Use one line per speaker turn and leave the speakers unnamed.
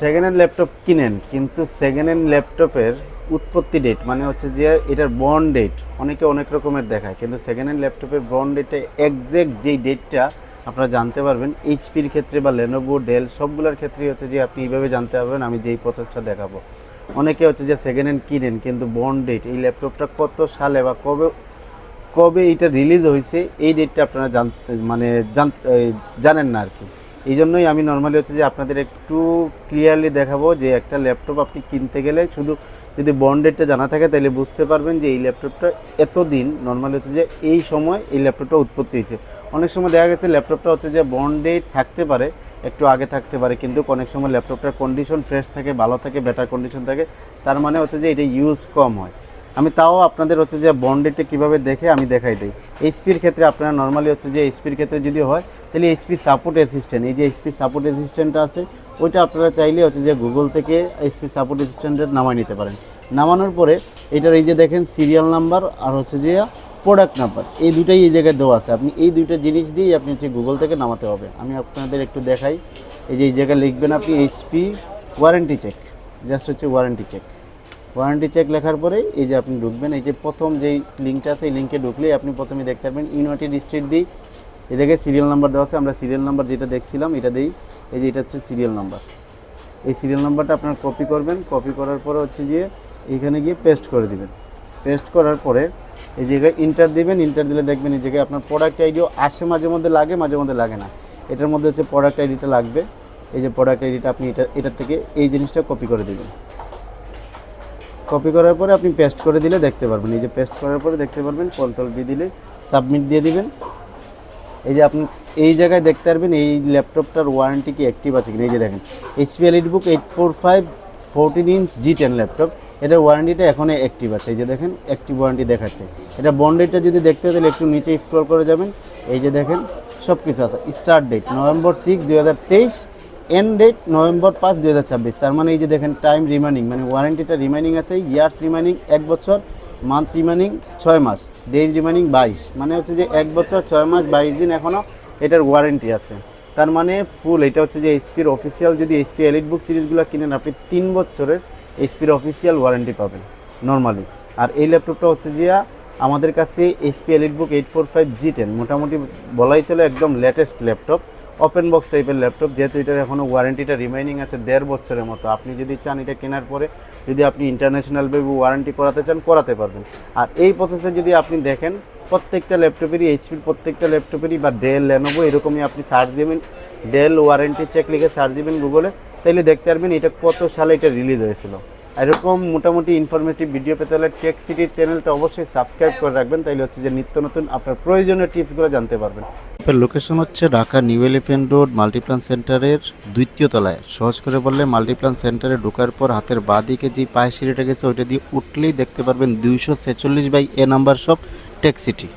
Second hand laptop কিনেন, কিন্তু second hand ল্যাপটপের উৎপত্তি ডেট মানে হচ্ছে যে এটার বন্ড ডেট অনেকে অনেক রকমের দেখায়, কিন্তু সেকেন্ড হ্যান্ড ল্যাপটপের বন্ড ডেটে একজ্যাক্ট যেই ডেটটা আপনারা জানতে পারবেন এইচপির ক্ষেত্রে বা লেনোভো ডেল সবগুলোর ক্ষেত্রেই হচ্ছে যে আপনি এইভাবে জানতে পারবেন, আমি যেই প্রসেসটা দেখাবো। অনেকে হচ্ছে যে সেকেন্ড হ্যান্ড কিনেন, কিন্তু বন্ড ডেট এই ল্যাপটপটা কত সালে বা কবে কবে এটা রিলিজ হয়েছে, এই ডেটটা আপনারা জানতে মানে জান- জানেন না আর কি। এই জন্যই আমি নর্মালি হচ্ছে যে আপনাদের একটু ক্লিয়ারলি দেখাবো যে একটা ল্যাপটপ আপনি কিনতে গেলে শুধু যদি বন্ড ডেটটা জানা থাকে তাহলে বুঝতে পারবেন যে এই ল্যাপটপটা এতদিন নর্মালি হচ্ছে যে এই সময় এই ল্যাপটপটা উৎপত্তি হয়েছে। অনেক সময় দেখা গেছে ল্যাপটপটা হচ্ছে যে বন্ড ডেট থাকতে পারে, একটু আগে থাকতে পারে, কিন্তু অনেক সময় ল্যাপটপটার কন্ডিশন ফ্রেশ থাকে, ভালো থাকে বেটার কন্ডিশন থাকে, তার মানে হচ্ছে যে এটা ইউজ কম হয়। আমি তাও আপনাদের হচ্ছে যে বন্ডেডটা কীভাবে দেখে আমি দেখাই দিই। এইচপির ক্ষেত্রে আপনারা নর্মালি হচ্ছে যে এইচপির ক্ষেত্রে যদি হয়, তাহলে এইচপি সাপোর্ট অ্যাসিস্ট্যান্ট এই যে এইচপি সাপোর্ট অ্যাসিস্ট্যান্টটা আছে, ওইটা আপনারা চাইলে হচ্ছে যে গুগল থেকে এইচপি সাপোর্ট অ্যাসিস্ট্যান্টের নামাই নিতে পারেন। নামানোর পরে এটার এই যে দেখেন সিরিয়াল নাম্বার আর হচ্ছে যে প্রোডাক্ট নাম্বার এই দুটাই এই জায়গায় দেওয়া আছে। আপনি এই দুইটা জিনিস দিয়েই আপনি হচ্ছে গুগল থেকে নামাতে হবে। আমি আপনাদের একটু দেখাই, এই যে এই জায়গায় লিখবেন আপনি এইচপি ওয়ারেন্টি চেক জাস্ট হচ্ছে ওয়ারেন্টি চেক ওয়ারেন্টি চেক লেখার পরে এই যে আপনি ঢুকবেন, এই যে প্রথম যেই লিঙ্কটা আছে, এই লিঙ্কে ঢুকলেই আপনি প্রথমে দেখতে পারবেন ইউনাইটেড স্টেট দিই এই জায়গায় সিরিয়াল নাম্বার দেওয়া আছে। আমরা সিরিয়াল নাম্বার যেটা দেখছিলাম, এটা দিই। এই যে এটা হচ্ছে সিরিয়াল নাম্বার এই সিরিয়াল নাম্বারটা আপনার কপি করবেন। কপি করার পরে হচ্ছে যে এখানে গিয়ে পেস্ট করে দিবেন। পেস্ট করার পরে এই জায়গায় ইন্টার দিবেন। ইন্টার দিলে দেখবেন এই জায়গায় আপনার প্রোডাক্ট আইডিও আসে মাঝে মধ্যে লাগে, মাঝে মধ্যে লাগে না। এটার মধ্যে হচ্ছে প্রোডাক্ট আইডিটা লাগবে। এই যে প্রোডাক্ট আইডিটা আপনি এটা, এটার থেকে এই জিনিসটা কপি করে দিবেন। কপি করার পরে আপনি পেস্ট করে দিলে দেখতে পারবেন। এই যে পেস্ট করার পরে দেখতে পারবেন কন্ট্রোল বি দিলে সাবমিট দিয়ে দিবেন। এই যে আপনি এই জায়গায় দেখতে পারবেন, এই ল্যাপটপটার ওয়ারেন্টি কি অ্যাক্টিভ আছে কিনা? এই যে দেখেন HP elite book eight four five fourteen inch G ten laptop এটার ওয়ারেন্টিটা এখনও অ্যাক্টিভ আছে। এই যে দেখেন অ্যাক্টিভ ওয়ারেন্টি দেখাচ্ছে। এটা বন্ডেটটা যদি দেখতে হয়, তাহলে একটু নিচে স্ক্রল করে যাবেন। এই যে দেখেন সব কিছু আছে। স্টার্ট ডেট নভেম্বর সিক্স দু হাজার তেইশ এন্ড ডেট নভেম্বর পাঁচ দুই হাজার ছাব্বিশ। তার মানে এই যে দেখেন টাইম রিমাইনিং মানে ওয়ারেন্টিটা রিমাইনিং আছে ইয়ার্স রিমাইনিং এক বছর মান্থ রিমাইনিং ছয় মাস ডেজ রিমাইনিং বাইশ। মানে হচ্ছে যে এক বছর, ছয় মাস, বাইশ দিন এখনও এটার ওয়ারেন্টি আছে। তার মানে ফুল এটা হচ্ছে যে এইচপির অফিসিয়াল যদি এইচপি এলিট বুক সিরিজগুলো কিনেন, আপনি তিন বছরের এইচপির অফিসিয়াল ওয়ারেন্টি পাবেন নর্মালি আর এই ল্যাপটপটা হচ্ছে যে আমাদের কাছে HP elite book eight four five G ten মোটামুটি বলাই চলে একদম লেটেস্ট ল্যাপটপ ওপেন বক্স টাইপের ল্যাপটপ যেহেতু এটার এখনও ওয়ারেন্টিটা রিমাইনিং আছে দেড় বছরের মতো। আপনি যদি চান এটা কেনার পরে, যদি আপনি ইন্টারন্যাশনাল ভাবে ওয়ারেন্টি করাতে চান, করাতে পারবেন। আর এই প্রসেসে যদি আপনি দেখেন, প্রত্যেকটা ল্যাপটপেরই এইচপির প্রত্যেকটা ল্যাপটপেরই বা ডেল লেনোভো এরকমই আপনি সার্চ দেবেন। ডেল ওয়ারেন্টি চেক লিখে সার্চ দিবেন গুগলে তাইলে দেখতে পারবেন এটা কত সালে এটা রিলিজ হয়েছিল। এরকম মোটামুটি ইনফরমেটিভ ভিডিও পেতে হলে টেক সিটির চ্যানেলটা অবশ্যই সাবস্ক্রাইব করে রাখবেন। তাইলে হচ্ছে যে নিত্য নতুন আপনার প্রয়োজনীয় টিপসগুলো জানতে পারবেন। লোকেশন হচ্ছে Dhaka New Elephant Road Multiplan সেন্টারের দ্বিতীয় তলায়। সহজ করে বললে মাল্টিপ্লান সেন্টারে ঢোকার পর হাতের বাঁ দিকে যে পায়ে সিঁড়িটা গেছে, ওইটা দিয়ে উঠলেই দেখতে পারবেন দুইশো ছেচল্লিশ বাই এ নাম্বার সব টেক সিটি